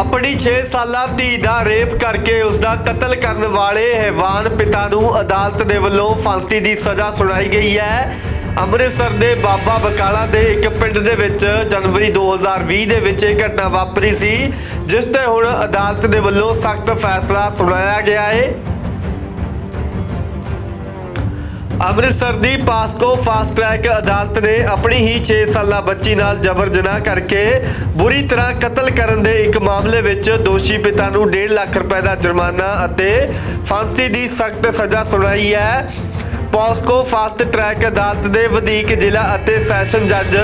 ਆਪਣੀ 6 ਸਾਲਾ ਧੀ ਦਾ ਰੇਪ ਕਰਕੇ ਉਸ ਦਾ ਕਤਲ ਕਰਨ ਵਾਲੇ ਹੈਵਾਨ ਪਿਤਾ ਨੂੰ ਅਦਾਲਤ ਦੇ ਵੱਲੋਂ ਫਾਂਸੀ ਦੀ ਸਜ਼ਾ ਸੁਣਾਈ ਗਈ ਹੈ। ਅੰਮ੍ਰਿਤਸਰ ਦੇ ਬਾਬਾ ਬਕਾਲਾ ਦੇ ਇੱਕ ਪਿੰਡ ਦੇ ਵਿੱਚ ਜਨਵਰੀ 2020 ਦੇ ਵਿੱਚ ਇਹ ਘਟਨਾ ਵਾਪਰੀ ਸੀ, ਜਿਸ ਤੇ ਹੁਣ ਅਦਾਲਤ ਦੇ ਵੱਲੋਂ ਸਖਤ ਫੈਸਲਾ ਸੁਣਾਇਆ ਗਿਆ ਹੈ। ਅੰਮ੍ਰਿਤਸਰ ਦੀ ਪਾਸਕੋ ਫਾਸਟ ਟਰੈਕ ਅਦਾਲਤ ਨੇ ਆਪਣੀ ਹੀ 6 ਸਾਲਾ ਬੱਚੀ ਨਾਲ ਜਬਰ ਜਨਾਹ ਕਰਕੇ ਬੁਰੀ ਤਰ੍ਹਾਂ ਕਤਲ ਕਰਨ ਦੇ ਇੱਕ ਮਾਮਲੇ ਵਿੱਚ ਦੋਸ਼ੀ ਪਿਤਾ ਨੂੰ 1.5 ਲੱਖ ਰੁਪਏ ਦਾ ਜੁਰਮਾਨਾ ਅਤੇ ਫਾਂਸੀ ਦੀ ਸਖਤ ਸਜ਼ਾ ਸੁਣਾਈ ਹੈ। ਪਾਸਕੋ ਫਾਸਟ ਟਰੈਕ ਅਦਾਲਤ ਦੇ ਵਧੀਕ ਜ਼ਿਲ੍ਹਾ ਅਤੇ ਸੈਸ਼ਨ ਜੱਜ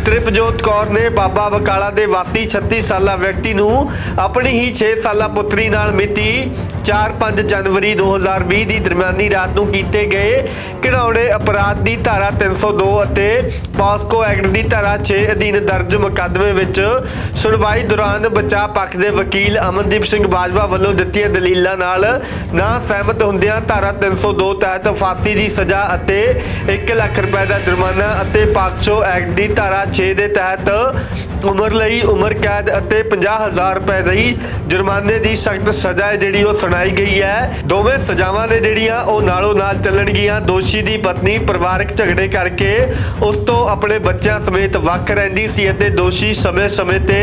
ਤ੍ਰਿਪਜੋਤ ਕੌਰ ਨੇ ਬਾਬਾ ਬਕਾਲਾ ਦੇ ਵਾਸੀ 36 ਸਾਲਾ ਵਿਅਕਤੀ ਨੂੰ ਆਪਣੀ ਹੀ 6 ਸਾਲਾ ਪੁੱਤਰੀ ਨਾਲ ਮਿਤੀ 4-5 ਜਨਵਰੀ 2020 ਦੀ ਦਰਮਿਆਨੀ ਰਾਤ ਨੂੰ ਕੀਤੇ ਗਏ ਘਿਨਾਉਣੇ ਅਪਰਾਧ ਦੀ ਧਾਰਾ 302 ਅਤੇ ਪਾਸਕੋ ਐਕਟ ਦੀ ਧਾਰਾ 6 ਅਧੀਨ ਦਰਜ ਮੁਕੱਦਮੇ ਵਿੱਚ ਸੁਣਵਾਈ ਦੌਰਾਨ ਬਚਾਅ ਪੱਖ ਦੇ ਵਕੀਲ ਅਮਨਦੀਪ ਸਿੰਘ ਬਾਜਵਾ ਵੱਲੋਂ ਦਿੱਤੀਆਂ ਦਲੀਲਾਂ ਨਾਲ ਨਾ ਸਹਿਮਤ ਹੁੰਦਿਆਂ ਧਾਰਾ 302 ਤਹਿਤ ਫਾਂਸੀ ਦੀ ਸਜ਼ਾ ਅਤੇ 1 ਲੱਖ ਰੁਪਏ ਦਾ ਜੁਰਮਾਨਾ ਅਤੇ ਪਾਕਸੋ ਐਕਟ ਦੀ ਧਾਰਾ 6 ਦੇ ਤਹਿਤ ਉਮਰ ਲਈ ਉਮਰ ਕੈਦ ਅਤੇ 50000 ਰੁਪਏ ਦੀ ਜੁਰਮਾਨੇ ਦੀ ਸਖਤ ਸਜ਼ਾ ਹੈ ਜਿਹੜੀ ਉਹ ਸੁਣਾਈ ਗਈ ਹੈ। ਦੋਵੇਂ ਸਜ਼ਾਵਾਂ ਨੇ ਜਿਹੜੀਆਂ ਉਹ ਨਾਲੋਂ ਨਾਲ ਚੱਲਣਗੀਆਂ। ਦੋਸ਼ੀ ਦੀ ਪਤਨੀ ਪਰਿਵਾਰਕ ਝਗੜੇ ਕਰਕੇ ਉਸ ਤੋਂ ਆਪਣੇ ਬੱਚਿਆਂ ਸਮੇਤ ਵੱਖ ਰਹਿੰਦੀ ਸੀ ਅਤੇ ਦੋਸ਼ੀ ਸਮੇਂ-ਸਮੇਂ ਤੇ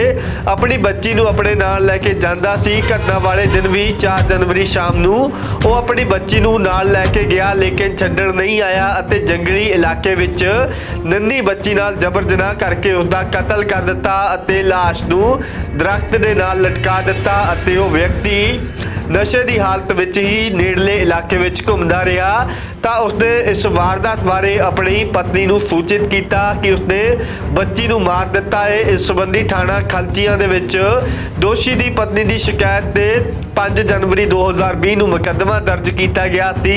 ਆਪਣੀ ਬੱਚੀ ਨੂੰ ਆਪਣੇ ਨਾਲ ਲੈ ਕੇ ਜਾਂਦਾ ਸੀ। ਘਟਨਾ ਵਾਲੇ ਦਿਨ ਵੀ 4 ਜਨਵਰੀ ਸ਼ਾਮ ਨੂੰ ਉਹ ਆਪਣੀ ਬੱਚੀ ਨੂੰ ਨਾਲ ਲੈ ਕੇ ਗਿਆ, ਲੇਕਿਨ ਛੱਡਣ ਨਹੀਂ ਆਇਆ ਅਤੇ ਜੰਗਲੀ ਇਲਾਕੇ ਵਿੱਚ ਨੰਨੀ ਬੱਚੀ ਨਾਲ ਜਬਰ ਜਨਾਹ ਕਰਕੇ ਉਸ ਦਾ ਕਤਲ ਕਰ ਦਿੱਤਾ। ਅਤੇ ਲਾਸ਼ ਨੂੰ ਦਰਖਤ ਦੇ ਨਾਲ ਲਟਕਾ ਦਿੱਤਾ ਅਤੇ ਉਹ ਵਿਅਕਤੀ ਨਸ਼ੇ ਦੀ ਹਾਲਤ ਵਿੱਚ ਹੀ ਨੇੜਲੇ ਇਲਾਕੇ ਵਿੱਚ ਘੁੰਮਦਾ ਰਿਹਾ ਤਾਂ ਉਸਨੇ ਇਸ ਵਾਰਦਾਤ ਬਾਰੇ ਆਪਣੀ ਪਤਨੀ ਨੂੰ ਸੂਚਿਤ ਕੀਤਾ ਕਿ ਉਸਨੇ ਬੱਚੀ ਨੂੰ ਮਾਰ ਦਿੱਤਾ ਹੈ। ਇਸ ਸੰਬੰਧੀ ਥਾਣਾ ਖਲਚੀਆਂ ਦੇ ਵਿੱਚ ਦੋਸ਼ੀ ਦੀ ਪਤਨੀ ਦੀ ਸ਼ਿਕਾਇਤ ਤੇ 5 ਜਨਵਰੀ 2020 ਨੂੰ ਮੁਕੱਦਮਾ ਦਰਜ ਕੀਤਾ ਗਿਆ ਸੀ,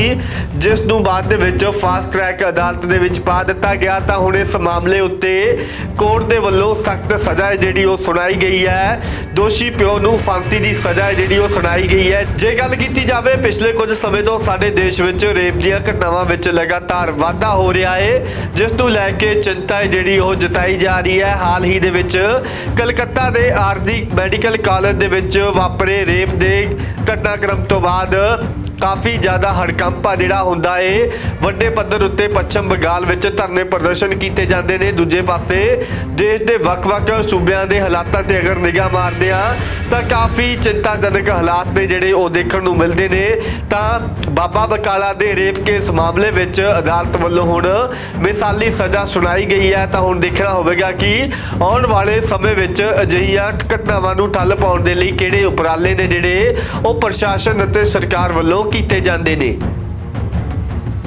ਜਿਸ ਨੂੰ ਬਾਅਦ ਦੇ ਵਿੱਚ ਫਾਸਟ ਟਰੈਕ ਅਦਾਲਤ ਦੇ ਵਿੱਚ ਪਾ ਦਿੱਤਾ ਗਿਆ। ਤਾਂ ਹੁਣ ਇਸ ਮਾਮਲੇ ਉੱਤੇ ਕੋਰਟ ਦੇ ਵੱਲੋਂ ਸਖਤ ਸਜ਼ਾ ਜਿਹੜੀ ਉਹ ਸੁਣਾਈ ਗਈ ਹੈ। ਦੋਸ਼ੀ ਪਿਓ ਨੂੰ ਫਾਂਸੀ ਦੀ ਸਜ਼ਾ ਜਿਹੜੀ ਉਹ ਸੁਣਾਈ ਗਈ ਹੈ। ਜੇ ਗੱਲ ਕੀਤੀ ਜਾਵੇ, ਪਿਛਲੇ ਕੁਝ ਸਮੇਂ ਤੋਂ ਸਾਡੇ ਦੇਸ਼ ਵਿੱਚ ਰੇਪ ਦੀਆਂ ਘਟਨਾਵਾਂ ਵਿੱਚ ਲਗਾਤਾਰ ਵਾਧਾ ਹੋ ਰਿਹਾ ਹੈ ਜਿਸ ਨੂੰ ਲੈ ਕੇ ਚਿੰਤਾ ਜਿਹੜੀ ਉਹ ਜਤਾਈ ਜਾ ਰਹੀ ਹੈ। ਹਾਲ ਹੀ ਦੇ ਵਿੱਚ ਕਲਕੱਤਾ ਦੇ ਆਰਦੀ ਮੈਡੀਕਲ ਕਾਲਜ ਦੇ ਵਿੱਚ ਵਾਪਰੇ ਰੇਪ ਦੇ ਘਟਨਾਕ੍ਰਮ ਤੋਂ ਬਾਅਦ ਕਾਫੀ ਜ਼ਿਆਦਾ ਹੜਕੰਪਾ ਜਿਹੜਾ ਹੁੰਦਾ ਏ, ਵੱਡੇ ਪੱਧਰ ਉੱਤੇ ਪੱਛਮ ਬੰਗਾਲ ਵਿੱਚ ਧਰਨੇ ਪ੍ਰਦਰਸ਼ਨ ਕੀਤੇ ਜਾਂਦੇ ਨੇ। ਦੂਜੇ ਪਾਸੇ ਦੇਸ਼ ਦੇ ਵੱਖ-ਵੱਖ ਸੂਬਿਆਂ ਦੇ ਹਾਲਾਤਾਂ ਤੇ ਅਗਰ ਨਿਗਾਹ ਮਾਰਦੇ ਆ ਤਾਂ ਕਾਫੀ ਚਿੰਤਾਜਨਕ ਹਾਲਾਤ ਨੇ ਜਿਹੜੇ ਉਹ ਦੇਖਣ ਨੂੰ ਮਿਲਦੇ ਨੇ। ਤਾਂ ਬਾਬਾ ਬਕਾਲਾ ਦੇ ਰੇਪ ਕੇਸ ਮਾਮਲੇ ਵਿੱਚ ਅਦਾਲਤ ਵੱਲੋਂ ਹੁਣ ਮਿਸਾਲੀ ਸਜ਼ਾ ਸੁਣਾਈ ਗਈ ਹੈ। ਤਾਂ ਹੁਣ ਦੇਖਣਾ ਹੋਵੇਗਾ ਕਿ ਆਉਣ ਵਾਲੇ ਸਮੇਂ ਵਿੱਚ ਅਜਿਹੀਆਂ ਘਟਨਾਵਾਂ ਨੂੰ ਠੱਲ ਪਾਉਣ ਦੇ ਲਈ ਕਿਹੜੇ ਉਪਰਾਲੇ ਨੇ ਜਿਹੜੇ ਉਹ ਪ੍ਰਸ਼ਾਸਨ ਅਤੇ ਸਰਕਾਰ ਵੱਲੋਂ ਕੀਤੇ ਜਾਂਦੇ ਨੇ।